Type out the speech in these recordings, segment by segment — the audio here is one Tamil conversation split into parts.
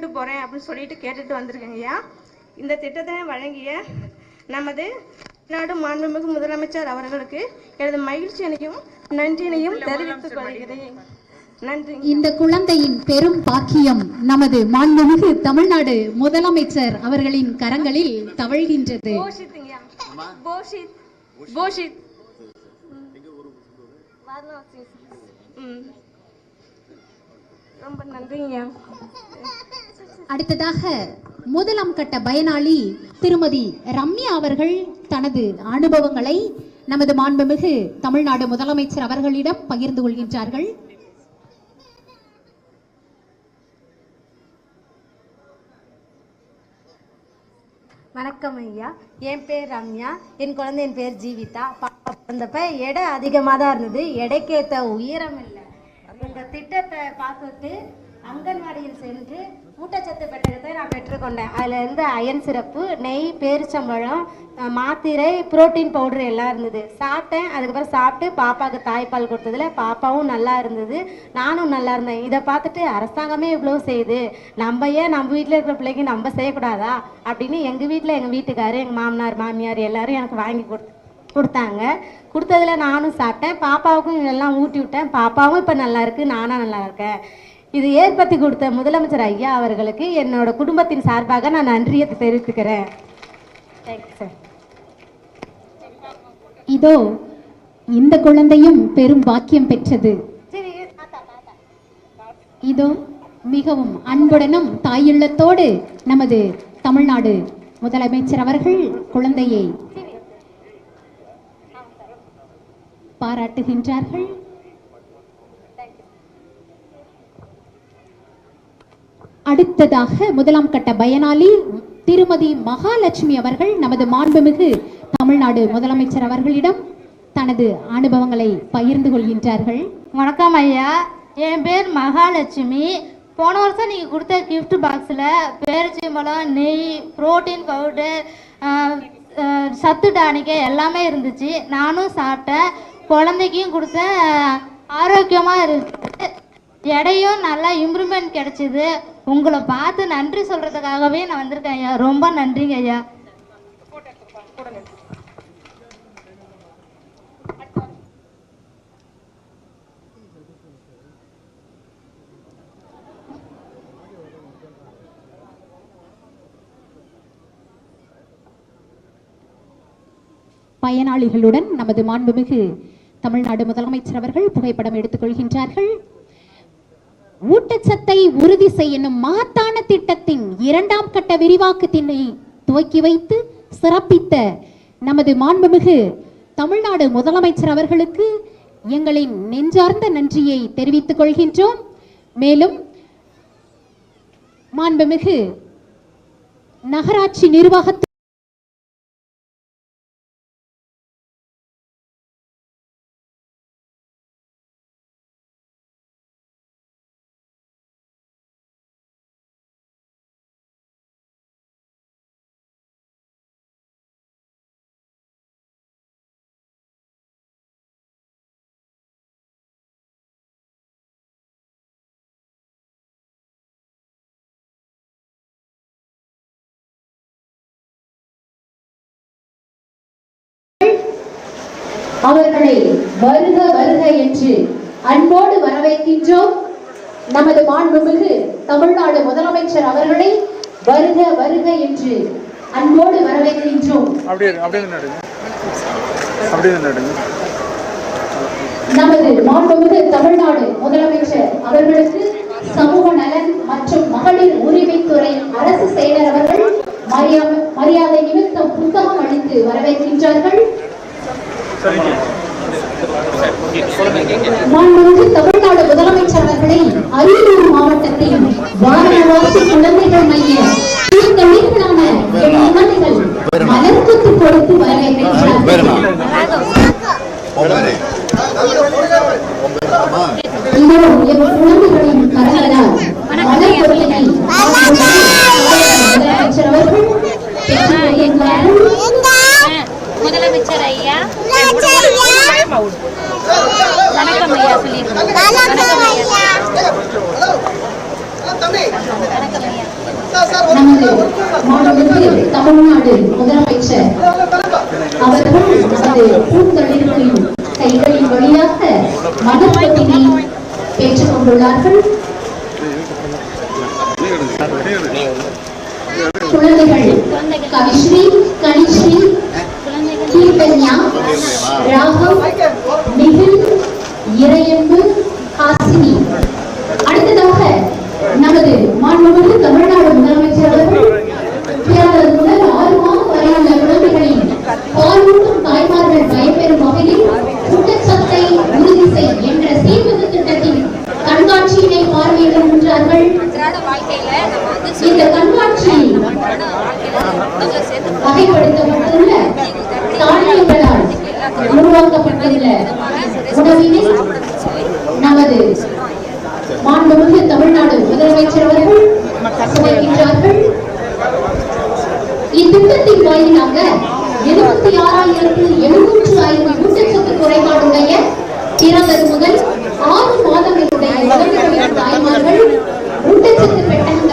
வெளிநாட்டு போகிறேன் அப்படின்னு சொல்லிட்டு கேட்டுட்டு வந்திருக்கேங்கய்யா. இந்த திட்டத்தை வழங்கிய நமது நாடு மாண்புமிகு முதலமைச்சர் அவர்களுக்கு எனது மகிழ்ச்சியனையும் நன்றியினையும் தெரிவித்துக் கொள்கிறேன். நன்றி இந்த குழந்தையின் பெரும் பாக்கியம் நமது மாண்புமிகு தமிழ்நாடு முதலமைச்சர் அவர்களின் கரங்களில் தவழ்கின்றது. ரொம்ப நன்றிங்கய்யா. அடுத்ததாக முதலாம் கட்ட பயனாளி திருமதி ரம்யா அவர்கள் தனது அனுபவங்களை நமது மாண்புமிகு தமிழ்நாடு முதலமைச்சர் அவர்களிடம் பகிர்ந்து கொள்கின்றார்கள். வணக்கம் ஐயா. என் பேர் ரம்யா. என் குழந்தையின் பேர் ஜீவிதா. பாப்பா பிறந்தப்ப எடை அதிகமாக தான் இருந்தது. எடைக்கேற்ற உயரம் இல்லை. இந்த திட்டத்தை பார்த்துட்டு அங்கன்வாடியில் சென்று ஊட்டச்சத்து பெட்டகத்தை நான் பெற்றுக்கொண்டேன். அதில் இருந்து அயன் சிறப்பு நெய் பேரிச்சம்பழம் மாத்திரை புரோட்டீன் பவுடர் எல்லாம் இருந்தது. சாப்பிட்டேன். அதுக்கப்புறம் சாப்பிட்டு பாப்பாவுக்கு தாய்ப்பால் கொடுத்ததுல பாப்பாவும் நல்லா இருந்தது. நானும் நல்லா இருந்தேன். இதை பார்த்துட்டு அரசாங்கமே இவ்வளோ செய்யுது. நம்ம ஏன் நம்ம வீட்டில் இருக்கிற பிள்ளைக்கு நம்ம செய்யக்கூடாதா? அப்படின்னு எங்கள் வீட்டில் எங்கள் வீட்டுக்காரு எங்கள் மாமனார் மாமியார் எல்லாரும் எனக்கு வாங்கி கொடுத்து கொடுத்தாங்க. கொடுத்ததுல நானும் சாப்பிட்டேன். பாப்பாவுக்கும் இதெல்லாம் ஊட்டி விட்டேன். பாப்பாவும் இப்போ நல்லா இருக்குது நானும் நல்லா இருக்கேன். இது ஏற்படுத்தி கொடுத்த முதலமைச்சர் ஐயா அவர்களுக்கு என்னோட குடும்பத்தின் சார்பாக நான் நன்றியை தெரிவித்துக்கிறேன். இதோ இந்த குழந்தையும் பெரும் பாக்கியம் பெற்றது. இதோ மிகவும் அன்புடனும் தாயுள்ளத்தோடு நமது தமிழ்நாடு முதலமைச்சர் அவர்கள் குழந்தையை பாராட்டுகின்றார்கள். அடுத்ததாக முதலாம் கட்ட பயனாளி திருமதி மகாலட்சுமி அவர்கள் நமது மாண்புமிகு தமிழ்நாடு முதலமைச்சர் அவர்களிடம் தனது அனுபவங்களை பகிர்ந்து கொள்கின்றார்கள். வணக்கம் ஐயா. என் பேர் மகாலட்சுமி. போன வருஷம் நீங்கள் கொடுத்த கிஃப்ட் பாக்ஸில் பேரிச்சம்பழம் நெய் புரோட்டீன் பவுடர் சத்து டானிக்கை எல்லாமே இருந்துச்சு. நானும் சாப்பிட்டேன். குழந்தைக்கும் கொடுத்தேன். ஆரோக்கியமாக இருந்துச்சு. எடையும் நல்லா இம்ப்ரூவ்மெண்ட் கிடைச்சிது. உங்களை பார்த்து நன்றி சொல்கிறதுக்காகவே நான் வந்திருக்கேன் ஐயா. ரொம்ப நன்றிங்க ஐயா. பயனாளிகளுடன் நமது மாண்புமிகு தமிழ்நாடு முதலமைச்சர் அவர்கள் புகைப்படம் எடுத்துக்கொள்கின்றார்கள். ஊட்டச்சத்தை உறுதி செய்யணும். மகத்தான திட்டத்தின் இரண்டாம் கட்ட விரிவாக்கத்தினை துவக்கி வைத்து சிறப்பித்த நமது மாண்புமிகு தமிழ்நாடு முதலமைச்சர் அவர்களுக்கு எங்களின் நெஞ்சார்ந்த நன்றியை தெரிவித்துக் கொள்கின்றோம். மேலும் மாண்புமிகு நகராட்சி நிர்வாகத்தில் அவர்களை வருக வருக என்று அன்போடு வரவேற்கின்றோம். நமது மாண்புமிகு தமிழ்நாடு முதலமைச்சர் அவர்களை வருக வருக என்று அன்போடு வரவேற்கின்றோம். நமது மாண்புமிகு தமிழ்நாடு முதலமைச்சர் அவர்களுக்கு சமூக நலன் மற்றும் மகளிர் உரிமைத்துறை அரசு செயலர் அவர்கள் மரியா- மரியாதை நிமித்தம் புத்தகம் அளித்து வரவேற்கின்றார்கள். மாண்புமிகு தமிழ்நாடு முதலமைச்சர் அவர்களை அரியலூர் மாவட்டத்தின் வாரணவாசி குழந்தைகள் மைய தீர்க்கணிகளான என் குழந்தைகள் மலர்கொத்து கொடுத்து வரவேற்கின்றார்கள் இதோ என் குழந்தைகளின் கரங்களால் மலர் கொத்தினை முதலமைச்சர் அவர்கள் பெற்றுக் கொள்கின்றார்கள் முதலமைச்சர் ஐயா வணக்கம் ஐயா சொல்லிடுங்க வணக்கம் ஐயா நமது மாண்புமிகு தமிழ்நாடு முதலமைச்சர் அவர்கள் நமது பூந்தொழில்களின் கைகளின் வழியாக மனப்பத்தினை பெற்றுக் கொண்டுள்ளார்கள் குழந்தைகள் கவிஸ்ரீ கனிஸ்ரீ கீர்த்தன்யா ராகவ் நிகில் இறையன்பு ஹாசினி அடுத்ததாக நமது மாண்புமிகு தமிழ்நாடு முதலமைச்சர் அவர்கள் பிறந்தது முதல் ஆறு மாதம் வரையுள்ள குழந்தைகளின் பாலூட்டும் தாய்மார்கள் பயன்பெறும் வகையில் ஊட்டச்சத்தை உறுதி செய் என்ற சீர்திருத்த திட்டத்தின் கண்காட்சியினை பார்வையிடுகின்றார்கள் இந்த கண்காட்சியில் வகைப்படுத்தப்பட்டுள்ள தானியங்களால் உருவாக்கப்பட்டுள்ள உணவினை நமது மாண்புமிகு தமிழ்நாடு முதலமைச்சர் அவர்கள் சுவைக்கின்றார்கள் இத்திட்டத்தின் வாயிலாக எழுபத்தி ஆறாயிரத்து எழுநூற்று ஐந்து ஊட்டச்சத்து குறைபாடுடைய பிறந்தது முதல் ஆறு மாதங்களுடைய தாய்மார்கள் ஊட்டச்சத்து பெட்டகங்கள்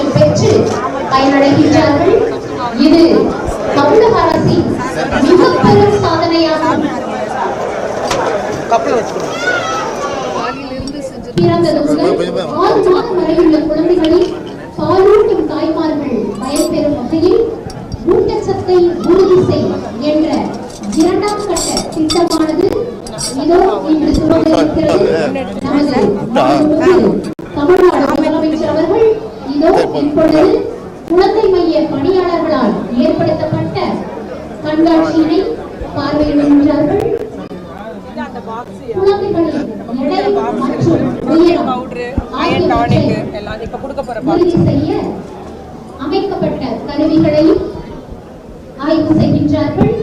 பயனடைகின்றார்கள். இது தமிழக அரசின் மிக பெரும் சாதனையாகும் பிறந்தது முதல் ஆறு மாதம் வரையுள்ள குழந்தைகளின் பாலூட்டும் தாய்மார்கள் பயன்பெறும் வகையில் ஊட்டச்சத்தை உறுதி செய் என்ற இரண்டாம் கட்ட திட்டமானது இதோ இன்று நமது மாண்புமிகு தமிழ்நாடு முதலமைச்சர் அவர்கள் இதோ இப்பொழுது குழந்தை மைய பணியாளர்களால் ஏற்படுத்தப்பட்ட கண்காட்சியினை பார்வையிடுகின்றார்கள் குழந்தைகளின் எடை மற்றும் உயரம் ஆகியவற்றை எல்லாம் இப்ப கொடுக்க போற உறுதி செய்ய அமைக்கப்பட்ட கருவிகளையும் ஆய்வு செய்கின்றார்கள்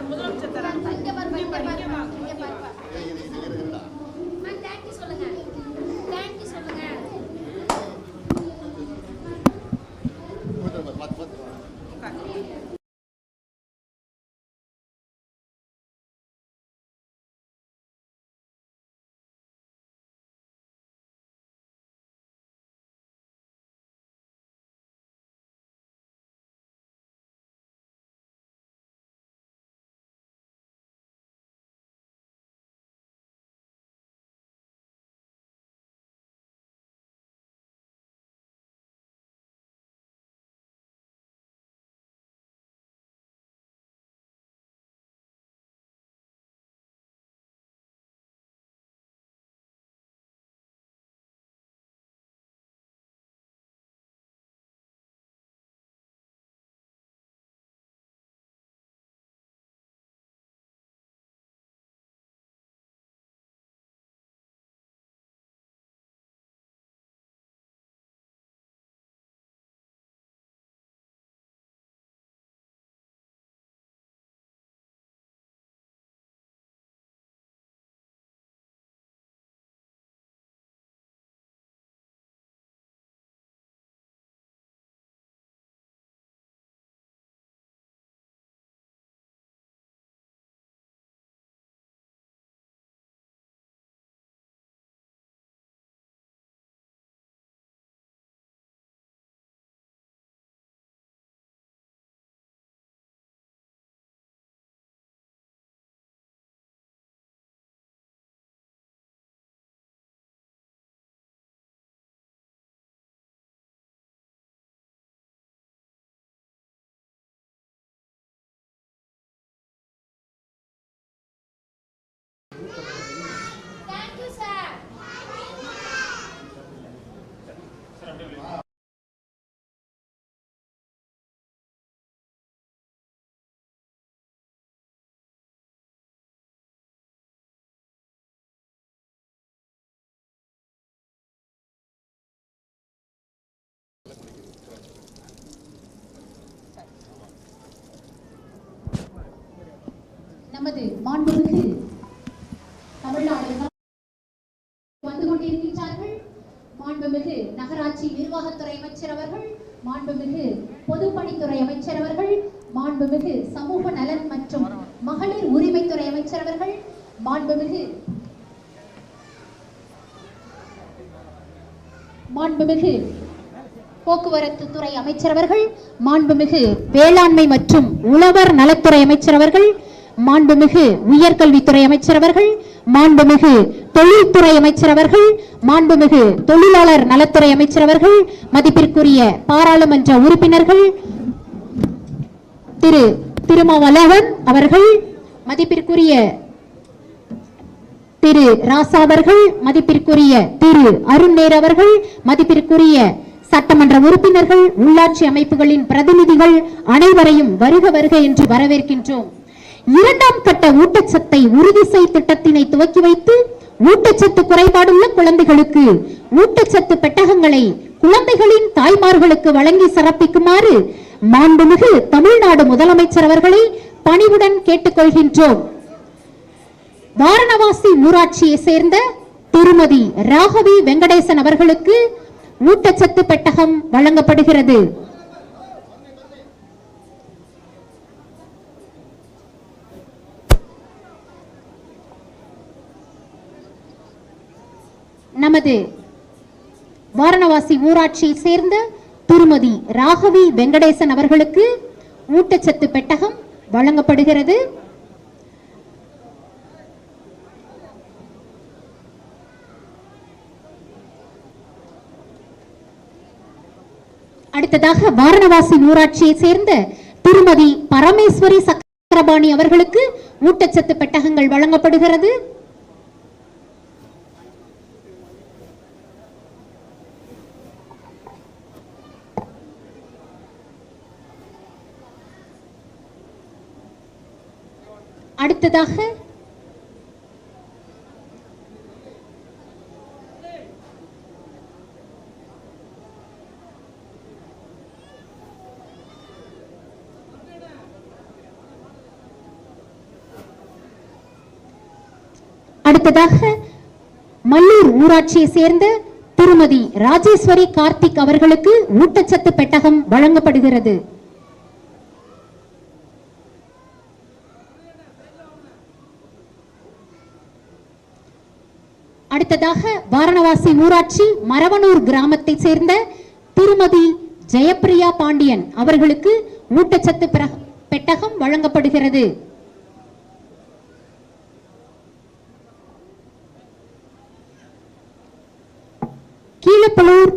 முதலமைச்சர் தராங்க நமது மாண்புமிகு தமிழ்நாடு வந்து கொண்டிருக்கின்றார்கள். மாண்புமிகு நகராட்சி நிர்வாகத்துறை அமைச்சர் அவர்கள் மாண்புமிகு பொதுப்பணித்துறை அமைச்சர் அவர்கள் மாண்புமிகு சமூக நலன் மற்றும் மகளிர் உரிமைத்துறை அமைச்சர் அவர்கள் மாண்புமிகு மாண்புமிகு போக்குவரத்து துறை அமைச்சர் அவர்கள் மாண்புமிகு வேளாண்மை மற்றும் உழவர் நலத்துறை அமைச்சர் அவர்கள் மாண்புமிகு உயர்கல்வித்துறை அமைச்சர் அவர்கள் மாண்புமிகு தொழில்துறை அமைச்சர் அவர்கள் மாண்புமிகு தொழிலாளர் நலத்துறை அமைச்சர் அவர்கள் மதிப்பிற்குரிய பாராளுமன்ற உறுப்பினர்கள் திரு திருமாவளவன் அவர்கள் மதிப்பிற்குரிய திரு ராசா அவர்கள் மதிப்பிற்குரிய திரு அருண்நேர் அவர்கள் மதிப்பிற்குரிய சட்டமன்ற உறுப்பினர்கள் உள்ளாட்சி அமைப்புகளின் பிரதிநிதிகள் அனைவரையும் வருக வருக என்று வரவேற்கின்றோம். இரண்டாம் கட்ட ஊட்டச்சத்தை உறுதி செய் திட்டத்தினை துவக்கி வைத்து ஊட்டச்சத்து குறைபாடுள்ள குழந்தைகளுக்கு ஊட்டச்சத்து பெட்டகங்களை குழந்தைகளின் தாய்மார்களுக்கு வழங்கி சிறப்பிக்குமாறு மாண்புமிகு தமிழ்நாடு முதலமைச்சர் அவர்களை பணிவுடன் கேட்டுக்கொள்கின்றோம். வாரணவாசி ஊராட்சியை சேர்ந்த திருமதி ராகவி வெங்கடேசன் அவர்களுக்கு ஊட்டச்சத்து பெட்டகம் வழங்கப்படுகிறது. நமது வாரணவாசி ஊராட்சியை சேர்ந்த திருமதி ராகவி வெங்கடேசன் அவர்களுக்கு ஊட்டச்சத்து பெட்டகம் வழங்கப்படுகிறது. அடுத்ததாக வாரணவாசி ஊராட்சியை சேர்ந்த திருமதி பரமேஸ்வரி சக்கரபாணி அவர்களுக்கு ஊட்டச்சத்து பெட்டகங்கள் வழங்கப்படுகிறது. அடுத்ததாக அடுத்ததாக மல்லூர் ஊராட்சியை சேர்ந்த திருமதி ராஜேஸ்வரி கார்த்திக் அவர்களுக்கு ஊட்டச்சத்து பெட்டகம் வழங்கப்படுகிறது. அடுத்ததாக வாரணவாசி ஊராட்சி மரவனூர் கிராமத்தை சேர்ந்த திருமதி ஜெயப்பிரியா பாண்டியன் அவர்களுக்கு ஊட்டச்சத்து பெட்டகம் வழங்கப்படுகிறது. கீழப்பலூர்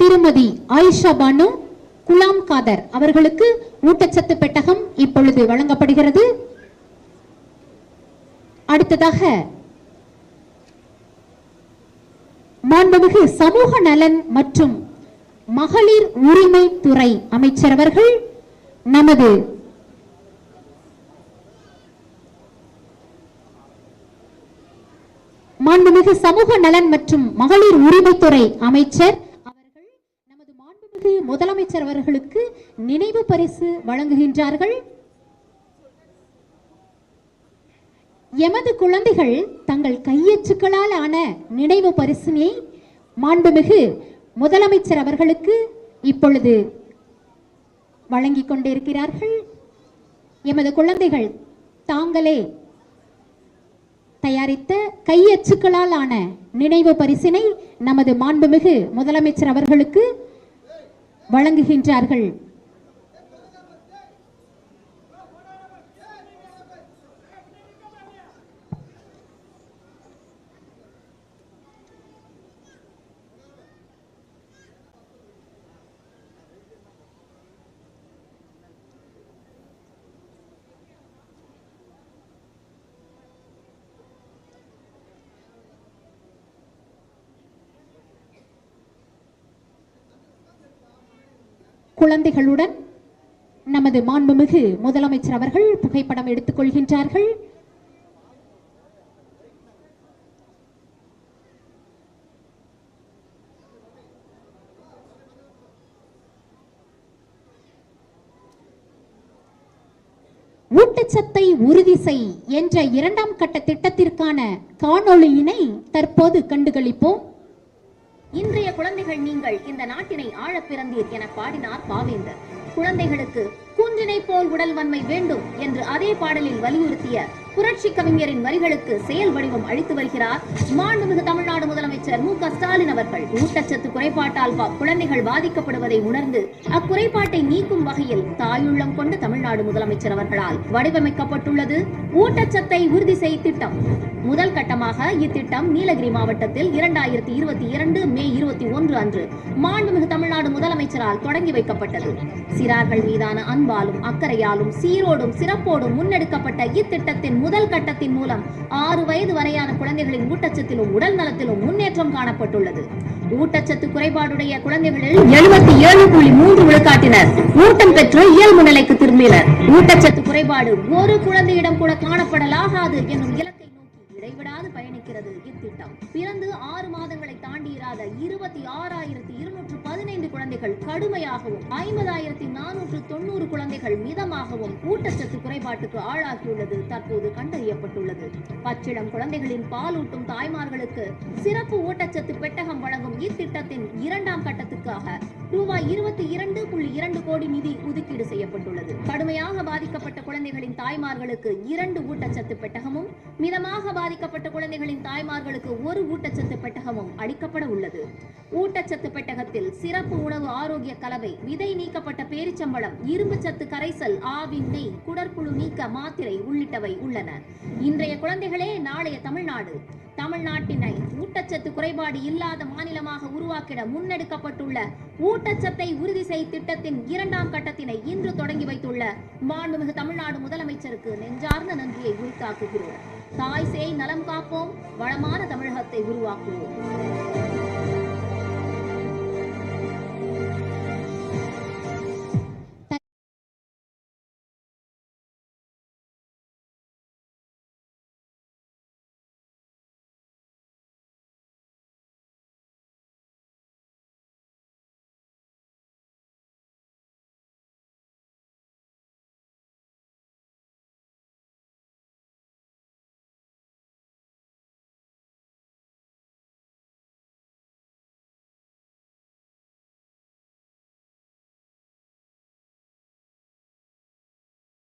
திருமதி ஆயிஷா பானு குலாம் காதர் அவர்களுக்கு ஊட்டச்சத்து பெட்டகம் இப்பொழுது வழங்கப்படுகிறது. அடுத்ததாக மாண்புமிகு சமூக நலன் மற்றும் மகளிர் உரிமை துறை அமைச்சர் அவர்கள் நமது மாண்புமிகு சமூக நலன் மற்றும் மகளிர் உரிமைத்துறை அமைச்சர் அவர்கள் நமது மாண்புமிகு முதலமைச்சர் அவர்களுக்கு நினைவு பரிசு வழங்குகின்றார்கள். எமது குழந்தைகள் தங்கள் கையச்சுக்களால் ஆன நினைவு பரிசினை மாண்புமிகு முதலமைச்சர் அவர்களுக்கு இப்பொழுது வழங்கிக் கொண்டிருக்கிறார்கள். எமது குழந்தைகள் தாங்களே தயாரித்த கையச்சுக்களால் ஆன நினைவு பரிசினை நமது மாண்புமிகு முதலமைச்சர் அவர்களுக்கு வழங்குகின்றார்கள். குழந்தைகளுடன் நமது மாண்புமிகு முதலமைச்சர் அவர்கள் புகைப்படம் எடுத்துக் கொள்கின்றார்கள். ஊட்டச்சத்தை உறுதி செய் என்ற இரண்டாம் கட்ட திட்டத்திற்கான காணொளியினை தற்போது கண்டுகளிப்போம். இன்றைய குழந்தைகள் நீங்கள் இந்த நாட்டினை ஆழப் பிறந்தீர் என பாடினார் பாவேந்தர். குழந்தைகளுக்கு கூஞ்சினை போல் உடல் வன்மை வேண்டும் என்று அதே பாடலில் வலியுறுத்திய புரட்சி கவிஞரின் வரிகளுக்கு செயல் வடிவம் அளித்து வருகிறார் மாண்புமிகு தமிழ்நாடு முதலமைச்சர் மு க ஸ்டாலின் அவர்கள். ஊட்டச்சத்து குறைபாட்டால் குழந்தைகள் பாதிக்கப்படுவதை உணர்ந்து அக்குறைபாட்டை நீக்கும் வகையில் தாயுள்ளம் கொண்ட தமிழ்நாடு முதலமைச்சர் அவர்களால் வடிவமைக்கப்பட்டுள்ளது ஊட்டச்சத்தை உறுதி செய் திட்டம். முதல் கட்டமாக இத்திட்டம் நீலகிரி மாவட்டத்தில் இரண்டாயிரத்தி இருபத்தி இரண்டு மே இருபத்தி ஒன்று அன்று மாண்புமிகு தமிழ்நாடு முதலமைச்சரால் தொடங்கி வைக்கப்பட்டது. சிறார்கள் மீதான அன்பு அன்பாலும் அக்கறையாலும் சீரோடும் சிறப்போடும் முன்னெடுக்கப்பட்ட இத்திட்டத்தின் முதல் கட்டத்தின் மூலம் ஆறு வயது வரையான குழந்தைகளின் ஊட்டச்சத்திலும் உடல் நலத்திலும் முன்னேற்றம் காணப்பட்டுள்ளது. ஊட்டச்சத்து குறைபாடுடைய குழந்தைகளில் எழுபத்தி ஏழு புள்ளி மூன்று விழுக்காட்டினர். ஊட்டம் பெற்று இயல்பு நிலைக்கு திரும்பினர். ஊட்டச்சத்து குறைபாடு ஒரு குழந்தையிடம் கூட காணப்படலாகாது என்னும் இலக்கை நோக்கி இடைவிடாது பயணிக்கிறது இத்திட்டம். பிறந்து ஆறு மாதங்களை தாண்டி இராத இருபத்தி ஆறாயிரத்தி இருநூற்றி குழந்தைகள் கடுமையாகவும் ஐம்பதாயிரத்தி நானூற்று தொண்ணூறு குழந்தைகள் மிதமாகவும் ஊட்டச்சத்து குறைபாட்டுக்கு ஆளாகியுள்ளது தற்போது கண்டறியப்பட்டுள்ளது. பச்சிடம் குழந்தைகளின் பாலூட்டும் தாய்மார்களுக்கு சிறப்பு ஊட்டச்சத்து பெட்டகம் வழங்கும் இத்திட்டத்தின் இரண்டாம் கட்டத்துக்காக ரூபாய் இருபத்தி இரண்டு புள்ளி இரண்டு கோடி நிதி ஒதுக்கீடு செய்யப்பட்டுள்ளது. கடுமையாக பாதிக்கப்பட்ட குழந்தைகளின் தாய்மார்களுக்கு இரண்டு ஊட்டச்சத்து பெட்டகமும் மிதமாக பாதிக்கப்பட்ட குழந்தைகளின் தாய்மார்களுக்கு ஒரு ஊட்டச்சத்து பெட்டகமும் அளிக்கப்பட உள்ளது. ஊட்டச்சத்து பெட்டகத்தில் சிறப்பு உணவு உணவு ஆரோக்கிய கலவை விதை நீக்கப்பட்ட பேரிச்சம்பழம் இரும்பு சத்து கரைசல் ஆவின் நெய் குடற்புழு நீக்க மாத்திரை உள்ளிட்டவை உள்ளன. இன்றைய குழந்தைகளே நாளைய தமிழ்நாடு. தமிழ்நாட்டினை ஊட்டச்சத்து குறைபாடு இல்லாத மாநிலமாக உருவாக்கிட முன்னெடுக்கப்பட்டுள்ள ஊட்டச்சத்தை உறுதி செய் திட்டத்தின் இரண்டாம் கட்டத்தினை இன்று தொடங்கி வைத்துள்ள மாண்புமிகு தமிழ்நாடு முதலமைச்சருக்கு நெஞ்சார்ந்த நன்றியை உரித்தாக்குகிறோம். தாய் சேய் நலம் காப்போம். வளமான தமிழகத்தை உருவாக்குவோம்.